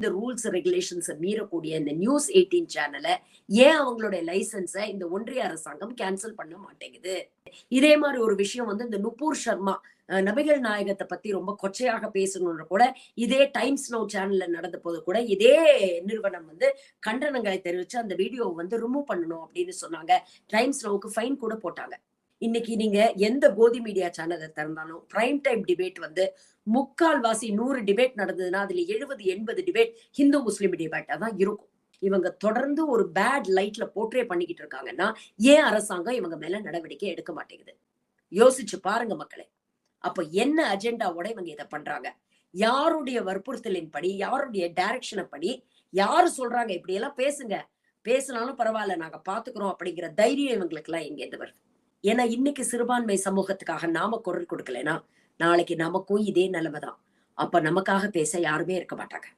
இந்த ரூல்ஸ் ரெகுலேஷன்ஸை மீறக்கூடிய இந்த news eighteen சேனலை ஏன் அவங்களுடைய லைசன்ஸை இந்த ஒன்றிய அரசாங்கம் கேன்சல் பண்ண மாட்டேங்குது? இதே மாதிரி ஒரு விஷயம் வந்து இந்த நுப்பூர் சர்மா நபிகள் நாயகத்தை பத்தி ரொம்ப கொச்சையாக பேசணும்னு கூட இதே டைம்ஸ் நோ சேனல்ல நடந்த போது கூட இதே நிறுவனம் வந்து கண்டனங்களை தெரிவிச்சு அந்த வீடியோவை வந்து ரிமூவ் பண்ணணும் அப்படின்னு சொன்னாங்க. டைம்ஸ் நோவுக்கு ஃபைன் கூட போட்டாங்க. இன்னைக்கு நீங்க எந்த கோதி மீடியா சேனலை திறந்தாலும் பிரைம் டைம் டிபேட் வந்து முக்கால் வாசி நூறு டிபேட் நடந்ததுன்னா அதுல எழுபது எண்பது டிபேட் ஹிந்து முஸ்லீம் டிபேட்டா தான் இருக்கும். இவங்க தொடர்ந்து ஒரு பேட் லைட்ல போர்ட்ரே பண்ணிக்கிட்டு இருக்காங்கன்னா ஏன் அரசாங்கம் இவங்க மேல நடவடிக்கை எடுக்க மாட்டேங்குது? யோசிச்சு பாருங்க மக்களே. அப்ப என்ன அஜெண்டாவோட இவங்க இதை பண்றாங்க? யாருடைய வற்புறுத்தலின் படி யாருடைய டைரக்ஷனை படி யாரு சொல்றாங்க? இப்படி எல்லாம் பேசுங்க. பேசினாலும் பரவாயில்ல நாங்க பாத்துக்கிறோம் அப்படிங்கிற தைரியம் இவங்களுக்கு எல்லாம் எங்க இருந்து வருது? ஏன்னா இன்னைக்கு சிறுபான்மை சமூகத்துக்காக நாம குரல் கொடுக்கலைன்னா நாளைக்கு நமக்கும் இதே நிலைமை தான் அப்ப நமக்காக பேச யாருமே இருக்க மாட்டாங்க.